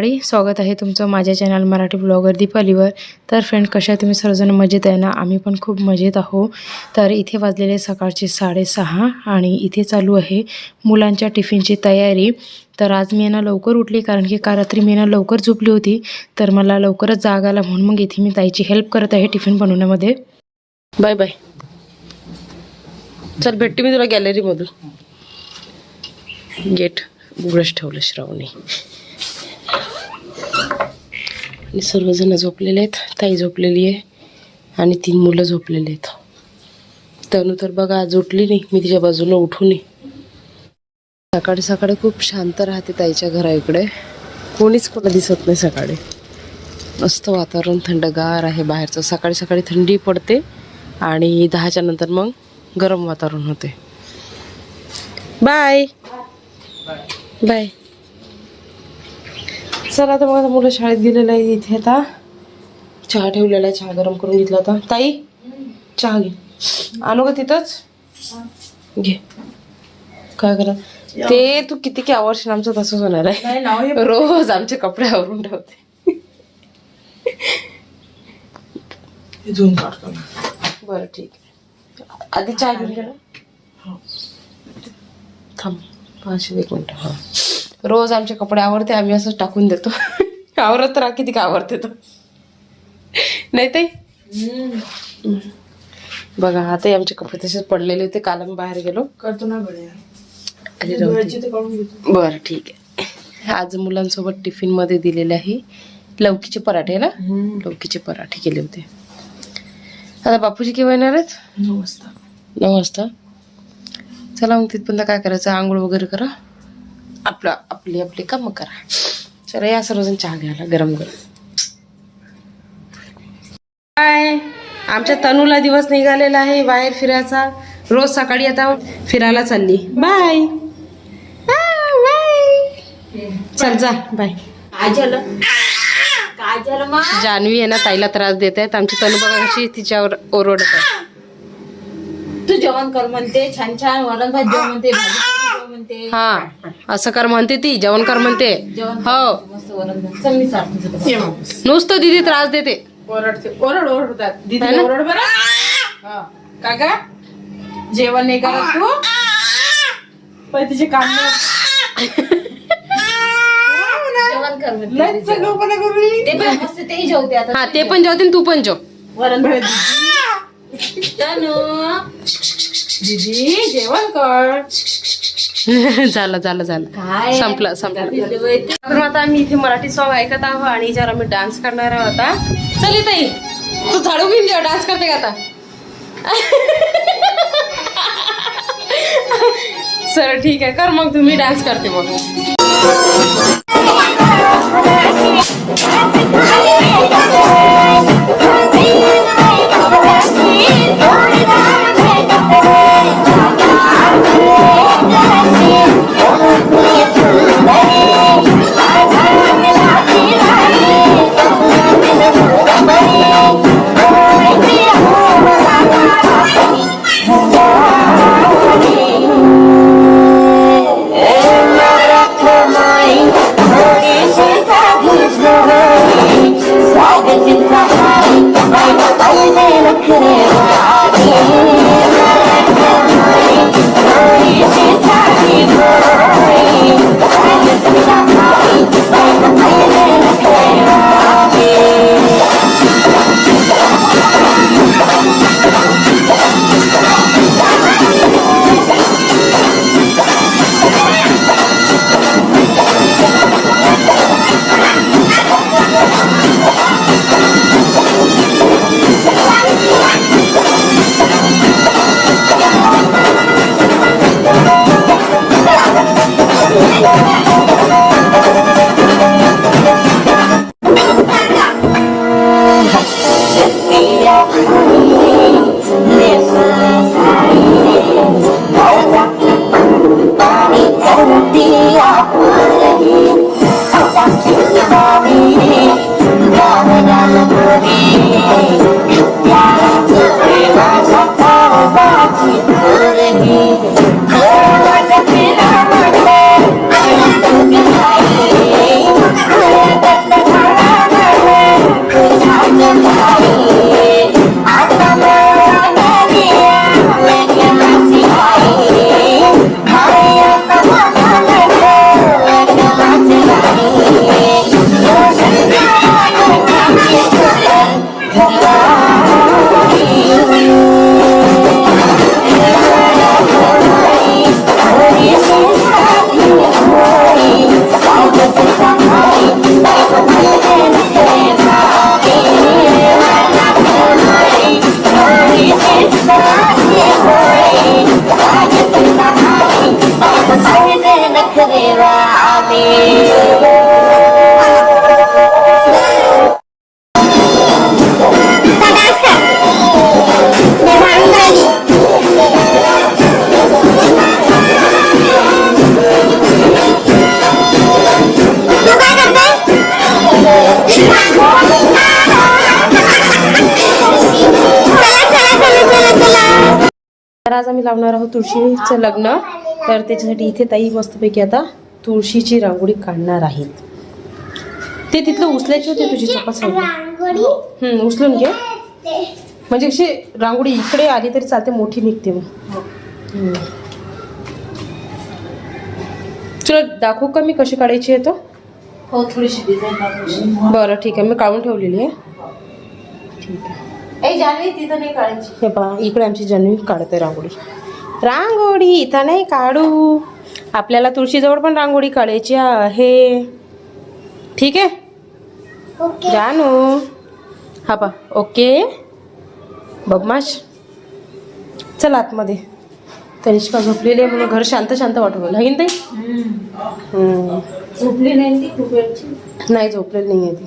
मंडळी स्वागत आहे तुमचं माझ्या चॅनल मराठी ब्लॉगर दीपालीवर. तर फ्रेंड कशा तुम्ही? सर्वजण मजेत आहे ना? आम्ही पण खूप मजेत आहो तर इथे वाजलेले सकाळचे साडेसहा आणि इथे चालू आहे मुलांच्या टिफिनची तयारी. तर आज मी यांना लवकर उठली कारण की का रात्री मी यांना लवकर झोपली होती. तर मला लवकरच जाग आला म्हणून मग इथे मी ताईची हेल्प करत आहे टिफिन बनवण्यामध्ये. Bye bye. चल भेटते मी तुला गॅलरीमधून गेट उघडच ठेवलं श्रावणी. आणि सर्वजण झोपलेले आहेत. ताई झोपलेली आहे आणि तीन मुलं झोपलेली आहेत. तनु तर बघा आज उठली नाही. मी तिच्या बाजूला उठू नये सकाळी सकाळी खूप शांत राहते ताईच्या घरा इकडे. कोणीच कोणा दिसत नाही सकाळी. मस्त वातावरण थंडगार आहे बाहेरचं. सकाळी सकाळी थंडी पडते आणि दहाच्या नंतर मग गरम वातावरण होते. बाय. बाय. चला आता मग आता मुलं शाळेत गेलेलं आहे इथे आता. चहा ठेवलेला आहे चहा गरम करून घेतला होता. ताई चहा घे. आणू का तिथंच? घे. काय करा? ते तू किती की आवडशील आमचं तसंच होणार आहे. रोज आमचे कपडे आवरून ठेवते बरं ठीक आहे. आधी चहा घेऊन घे ना. थांब पाचशे एक मिनटं. हां. रोज आमचे कपडे आवडते आम्ही असंच टाकून देतो. आवरत राहा किती का आवडते तर. नाही ताई? हम्म. बघा आताही आमचे कपडे तसेच पडलेले होते काल आम्ही बाहेर गेलो. करतो ना. ते बरं ठीक आहे. आज मुलांसोबत टिफिनमध्ये दिलेले आहे. लौकीचे पराठे ना? लौकीचे पराठे केले होते. आता बापूजी केव्हा येणार आहेत? नऊ वाजता. नऊ वाजता. चला मग तिथपर्यंत काय करायचं? आंघोळ वगैरे करा. आपलं आपली आपली कामं करा. चला या सर्वजण चहा घ्यायला गरम गरम. काय आमच्या तनूला दिवस निघालेला आहे बाहेर फिरायचा. रोज सकाळी आता फिरायला चालली. बाय बाय चल जा बाय काय झालं जान्हवी आहे ना ताईला त्रास देत आहेत. आमची तनू बघा कशी तिच्यावर ओरडत आहे. तू जेवण कर म्हणते छान छान वरण भात जेवण म्हणते भाजी. म्हणते. हा असं कर म्हणते ती जेवण कर म्हणते. हो. मस्त वरण भात. चल मी चालतो तुझं. नुसतं दिदी त्रास देते. ओरडते. ओरड ओरडतात दीदी ना? ओरड बरं. हा. का ग जेवण नाही करत तू? पण तिचे काम नाही. जेवण कर म्हणते. लयच सगळंपणा करून राहिली. ते पण मस्त तेही जेवते आता. हा ते पण जेवते आणि तू पण जेव. वरण तनू दीदी जेवण कर. झालं झालं झालं. संपलं संपलं. तर आता आम्ही इथे मराठी सॉंग ऐकत आहोत आणि याच्यावर आम्ही डान्स करणार आहोत आता. चल ताई तू झाडू घेऊन जेव्हा डान्स करते का आता? सर ठीक आहे. कर मग तुम्ही डान्स करते मग तर आज आम्ही लावणार आहोत तुळशीचं लग्न. तर त्याच्यासाठी इथे ताई मस्तपैकी आता तुळशीची रांगोळी काढणार आहेत. ते तिथलं उचलायची होती तुझी साईडला हम्म, उचलून घे. म्हणजे अशी रांगोळी इकडे आली तरी चालते मोठी निघते मग. हम्म. तुला दाखवू का मी कशी काढायची आहे तो? हो थोडीशी डिझाईन बरं ठीक आहे. मी काढून ठेवलेली आहे. ठीक तिथं नाही काढायची. हे पहा इकडे आमची जन्मी काढते रांगोळी. रांगोळी इथं नाही काढू. आपल्याला तुळशीजवळ पण रांगोळी काढायची आहे ठीक आहे? जानू. हा पा ओके. बदमाश चल आतमध्ये. तनिष्का झोपलेली आहे म्हणून घर शांत शांत वाटू लागलं की नाही. झोपली नाही ती झोपलेली नाही आहे ती.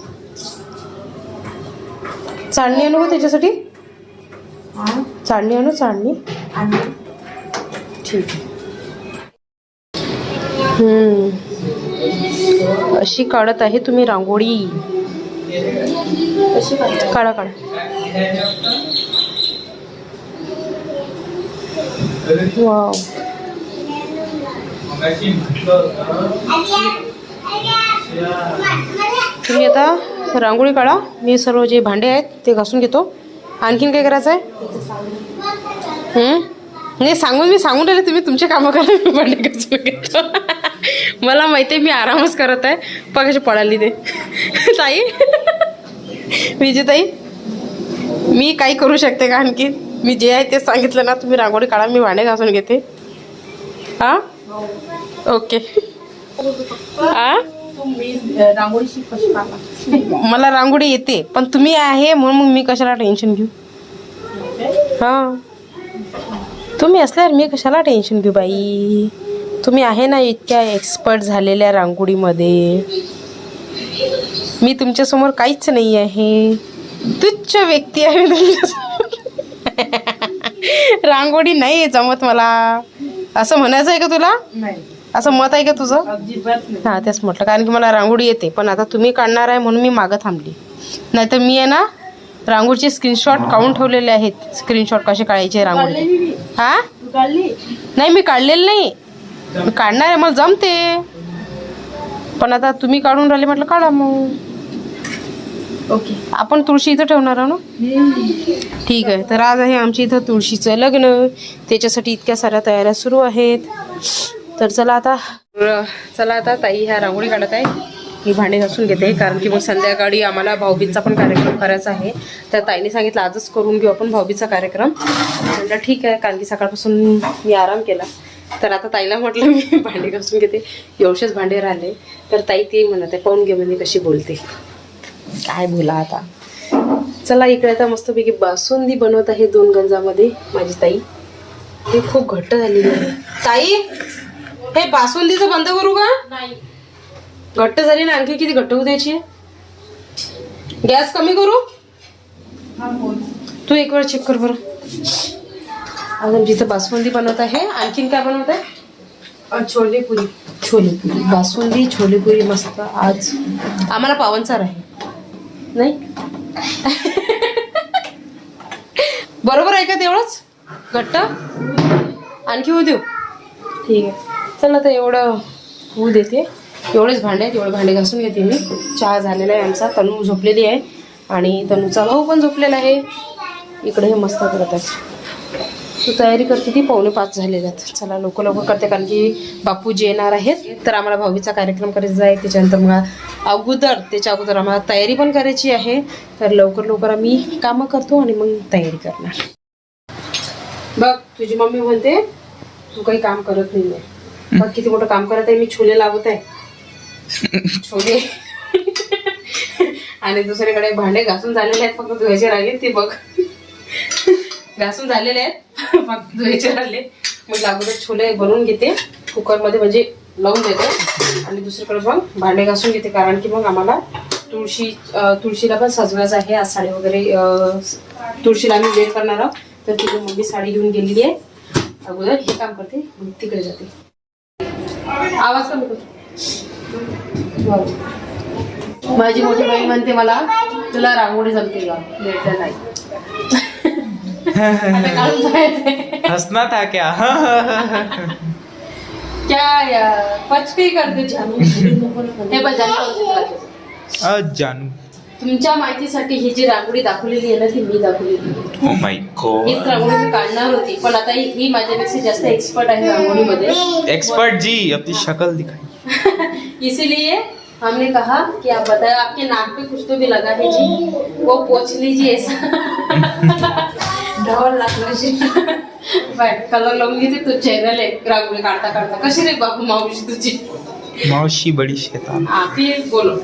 चाळणी आणू त्याच्यासाठी? चाळणी आणू चाळणी ठीक आहे. अशी काढत आहे तुम्ही रांगोळी. अशी काढा काढा. वाव. तुम्ही आता रांगोळी काढा. मी सर्व जे भांडे आहेत ते घासून घेतो. आणखीन काय करायचं आहे नाही सांगून मी सांगून राहिले तुम्ही तुमचे कामं करा मी भांडे घासून घेतो. मला माहिती आहे मी आरामच करत आहे. पगाशी पळाली ते. ताई? विजेताई? मी काही करू शकते का आणखी? मी जे आहे ते सांगितलं ना तुम्ही रांगोळी काढा मी भांडे घासून घेते. हा ओके. आ? मला रांगोळी येते पण तुम्ही आहे म्हणून मग मी कशाला टेन्शन घेऊ? हा. तुम्ही असल्यावर मी कशाला टेन्शन घेऊ बाई? तुम्ही आहे ना इतक्या एक्सपर्ट झालेल्या रांगोळीमध्ये. मी तुमच्यासमोर काहीच नाही आहे. तुच्छ व्यक्ती आहे तुमच्यासमोर. रांगोळी नाही जमत मला. असं म्हणायचं आहे का तुला? असं मत आहे का तुझं? हा तेच म्हटलं. कारण की मला रांगोळी येते. पण आता तुम्ही काढणार आहे म्हणून मी मागं थांबली. नाहीतर मी आहे ना रांगोळीचे स्क्रीनशॉट काढून ठेवलेले आहेत. स्क्रीनशॉट कसे काढायचे रांगोळी. हा? नाही मी काढलेलं नाही. मी काढणार आहे मला जमते. पण आता तुम्ही काढून राहिले म्हटलं काढा मग. ओके. आपण तुळशी इथं ठेवणार आहो ना? ठीक आहे. तर आज आहे आमच्या इथं तुळशीचं लग्न. त्याच्यासाठी इतक्या साऱ्या तयाऱ्या सुरू आहेत. तर चला आता चला आता ताई ह्या रांगोळी काढत आहे. मी भांडे घासून घेते कारण की मग संध्याकाळी आम्हाला भाऊबीजचा पण कार्यक्रम करायचा आहे. तर ताईने सांगितलं आजच करून घेऊ आपण भाऊबीजचा कार्यक्रम. म्हटलं ठीक आहे कारण की सकाळपासून मी आराम केला. तर आता ताईला म्हटलं मी भांडे घासून घेते. एवढेच भांडे राहिले. तर ताई ते म्हणत आहे पाहून घे म्हणजे कशी बोलते. काय बोला आता. चला इकडे आता मस्तपैकी बासुंदी बनवत आहे दोन गंजामध्ये माझी ताई. हे खूप घट्ट झालेली आहे. ताई हे बासुंदीचं बंद करू का? नाही. घट्ट झाली ना आणखी किती घट्ट होऊ द्यायची गॅस कमी करू? हा बोल. तू एक वेळ चेक कर बरं. आज आमची इथं बासुंदी बनवत आहे. आणखीन काय बनवत आहे? छोले पुरी. छोलेपुरी बासुंदी छोलेपुरी मस्त. आज आम्हाला पावनचार आहे. नाही? बरोबर आहे का तेवढंच? घट्ट? आणखी होऊ देऊ? ठीक आहे. चला तर एवढं होऊ देते. एवढेच भांडे आहेत. एवढे भांडे घासून घेते मी. चहा झालेला आहे आमचा. तनू झोपलेली आहे. आणि तनूचा भाऊ पण झोपलेला आहे. इकडे हे मस्त करत आहे तू तयारी करते ती. पावणे पाच झालेल्या आहेत. चला लवकर लवकर करते. कारण की बापूजी येणार आहेत. तर आम्हाला भाऊबीचा कार्यक्रम करायचा आहे. त्याच्यानंतर मग अगोदर त्याच्या अगोदर आम्हाला तयारी पण करायची आहे. तर लवकर लवकर आम्ही कामं करतो आणि मग तयारी करणार. बघ तुझी मम्मी म्हणते तू काही काम करत नाही आहे बघ किती मोठं काम करत आहे. मी छोले लावत आहे. छोले. आणि दुसरीकडे भांडे घासून झालेले आहेत फक्त धुवायचे राहिले ते बघ. घासून झालेले आहेत फक्त धुवायचे राहिले. मग अगोदर छोले बनवून घेते. कुकरमध्ये म्हणजे लावून देते. आणि दुसरीकडे मग भांडे घासून घेते कारण की मग आम्हाला तुळशी तुळशीला पण सजवायचं आहे. आज साडी वगैरे तुळशीला आम्ही वेळ करणार आहोत. तर तिथे मम्मी साडी घेऊन गेलेली आहे. अगोदर हे काम करते तिकडे जाते. आवाज कमी करतो माझी मोठी बहीण म्हणते मला तुला रांगोळी जमते का? भेटलं नाही. हंसना था क्या? क्या यार पचकी करते जानू. हे बघ जानू तुमच्या माहितीसाठी ही जी रांगोळी दाखवलेली आहे ना ती मी दाखवलेली हीच रांगोळी मी काढणार होती पण आता ही माझ्यापेक्षा जास्त एक्सपर्ट आहे रांगोळीमध्ये. एक्सपर्ट जी अपनी शक्ल दिखाई. इसीलिए हमने कहा कि आप बताए आपके नाक पे कुछ तो भी लगा है जी वो पोछ लीजिए ऐसा। ढवल लागलं बट कलर लावून घेते तू चेहऱ्याला रांगोळी काढता काढता कशी रे बाबू मावशी तुझी? मावशी बडी शैतान। हा ही बोलो।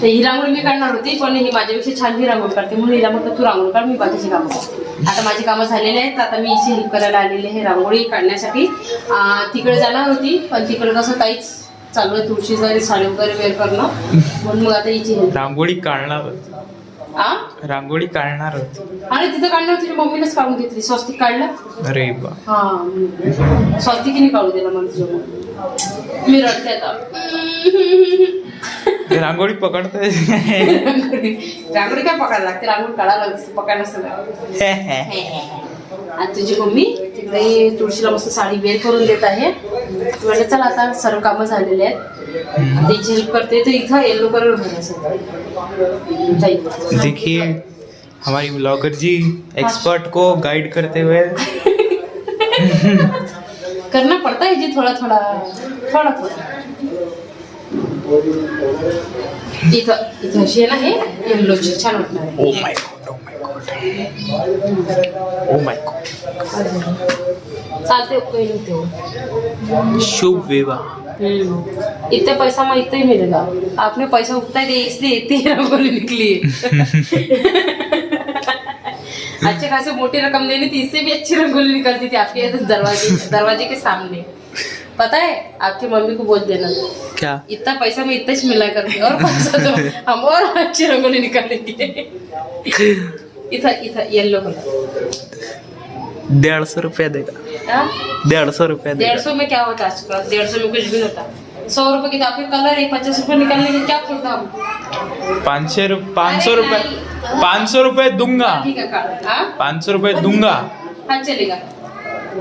तर ही रांगोळी मी काढणार होती पण ही माझ्यापेक्षा छान ही रांगोळी काढते. म्हणून हिला म्हटलं तू रांगोळी काढ मी बाकीची कामं करते. आता माझी कामं झालेली आहेत आता मी हिची हेल्प करायला आलेली आहे रांगोळी काढण्यासाठी. तिकडे जाणार होती पण तिकडे कसं काहीच चालू आहे तुळशी जरी साडी वगैरे वेअर करणं. म्हणून मग आता हिची हेल्प रांगोळी काढणार होती. रांगोळी काढणार होती. आणि तिथं काढणार होती मम्मीनेच काढून घेतली. स्वस्तिक काढलं. अरे बा हा स्वस्तिकीने काढू दिला मला तुझ्या. मी रडते आता. रांगोळी पकडताय. रांगोळी काय पकायला लागते? रांगोळी काढायला लागते पकायला आणि तुझी मम्मी तिकडे तुळशीला मस्त साडी वेअर करून देत आहे. म्हणजे चला आता सर्व कामं झालेले आहेत. त्याची हेल्प करते तर इथं येलो कलर देखिए हमारी ब्लॉगर जी एक्सपर्ट को गाइड करते हुए करना पड़ता है जी थोड़ा थोड़ा थोड़ा थोड़ा इथं इथं अशी आहे ना हे येल्लोची छान वाटणार आहे. ओ my God O my God चालते शुभ विवाह। इतने पैसा में इतना ही मिलेगा आपने पैसा उतना ही इसलिए इतनी रंगोली निकली अच्छे खासे मोटी रकम देनी थी इससे भी अच्छी रंगोली निकलती थी आपके दरवाजे दरवाजे के सामने. पता है आपकी मम्मी को बोल देना। क्या? इतना पैसा में इतना मिला करके और पैसा तो हम और अच्छी रंगोली निकालेंगे। इधर इधर येलो कलर डेढ़ सौ रुपया देगा। हाँ? डेढ़ सौ रुपया डेढ़ सौ में क्या होता है आजकल? डेढ़ सौ में कुछ भी नहीं होता। सौ रुपए की तो आपके कलर एक पचास रुपए निकालने के क्या खोलता हम पाँच सौ पाँच सौ रुपये पाँच सौ रुपये दूँगा। ठीक है हाँ? पाँच सौ रुपये दूँगा। हाँ चलेगा।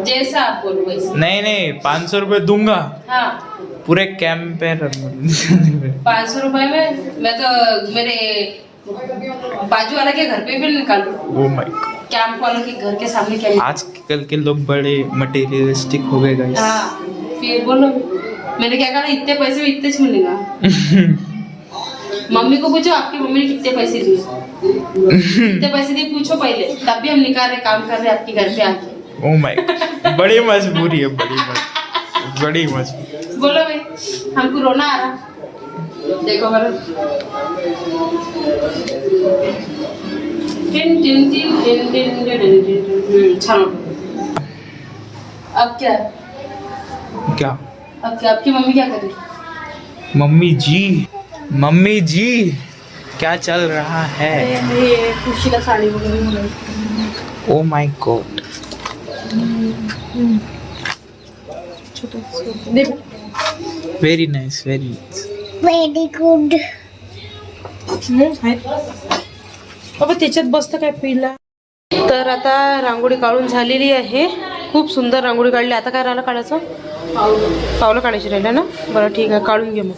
जैसा आप बोलो वैसे। नहीं नहीं पाँच सौ रुपये दूँगा। हाँ। पूरे कैंप पे पाँच सौ रुपए में मैं तो मेरे बाजू वाले के घर पे भी निकालू ओ माय कैंप वालों के घर के सामने क्या आज कल के लोग बड़े मटेरियलिस्टिक हो गए गाइस हाँ फिर बोलो मैंने क्या कहा इतने पैसे में इतने मिलेगा? मम्मी को पूछो आपकी मम्मी ने कितने पैसे दिए? कितने पैसे दिए पूछो पहले तब भी हम निकाल रहे काम कर रहे आपके घर पे आके। ओ माय बड़ी मजबूरी है बड़ी मजबूरी बड़ी मजबूरी बोलो भाई हमको रोना आ रहा देखो मेरा टिन टिन टिन टिन टिन टिन टिन अब क्या क्या अब क्या आपकी मम्मी क्या कर रही मम्मी जी मम्मी जी क्या चल रहा है खुशी का sari oh my god very nice very nice very good बाबा त्याच्यात बसतं काय पिला तर आता रांगोळी काढून झालेली आहे. खूप सुंदर रांगोळी काढली. आता काय राहिलं काढायचं? पावलं काढायची राहिलं ना? बरं ठीक आहे. काढून घे मग.